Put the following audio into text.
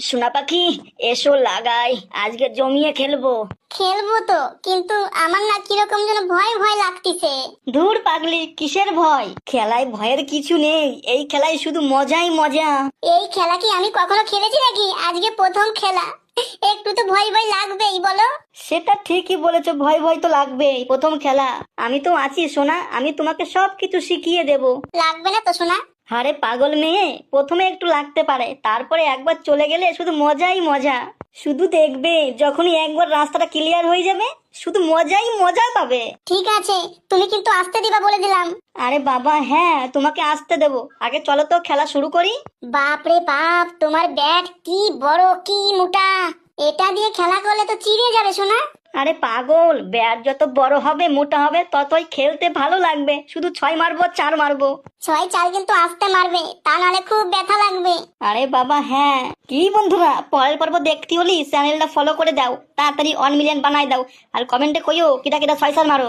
সোনা পাখি এসো লাগাই আজকে জমিয়ে খেলব। খেলব তো কিন্তু আমার না কীরকম যেন ভয় ভয় লাগতিছে। দূর পাগলি কিসের ভয়? খেলায় ভয়ের কিছু নেই এই খেলায় শুধু মজাই মজা। এই খেলা কি আমি কখনো খেলেছি নাকি? আজকে প্রথম খেলা। একটু তো ভয় ভয় লাগবেই বলো। সেটা ঠিকই বলেছ ভয় ভয় তো লাগবেই প্রথম খেলা। আমি তো আছি সোনা আমি তোমাকে সব কিছু শিখিয়ে দেব। লাগবে না তো শোনা আরে পাগল মেয়ে প্রথমে একটু লাগতে পারে তারপরে একবার চলে গেলে শুধু মজাই মজা। শুধু দেখবে যখনই একবার রাস্তাটা ক্লিয়ার হয়ে যাবে শুধু মজাই মজা পাবে। ঠিক আছে তুমি কিন্তু আসতে দিবা বলে দিলাম। আরে বাবা হ্যাঁ তোমাকে আসতে দেবো। আগে চলো তো খেলা শুরু করি। বাপ রে বাপ তোমার ব্যাট কি বড় কি মোটা। এটা দিয়ে খেলা করলে তো চিড়ে যাবে শোনা আরে পাগল ব্যাট যত বড় হবে মোটা হবে ততই খেলতে ভালো লাগবে। শুধু ছয় মারবো চার মারবো। ছয় চার কিন্তু আসতে মারবে তা নাহলে খুব ব্যথা লাগবে। আরে বাবা হ্যাঁ। কি বন্ধুরা পরের পর্ব দেখতে হলি চ্যানেলটা ফলো করে দাও। তাড়াতাড়ি ওয়ান মিলিয়ন বানাই দাও। আর কমেন্টে কইও কিটা কিটা ছয় চার মারো।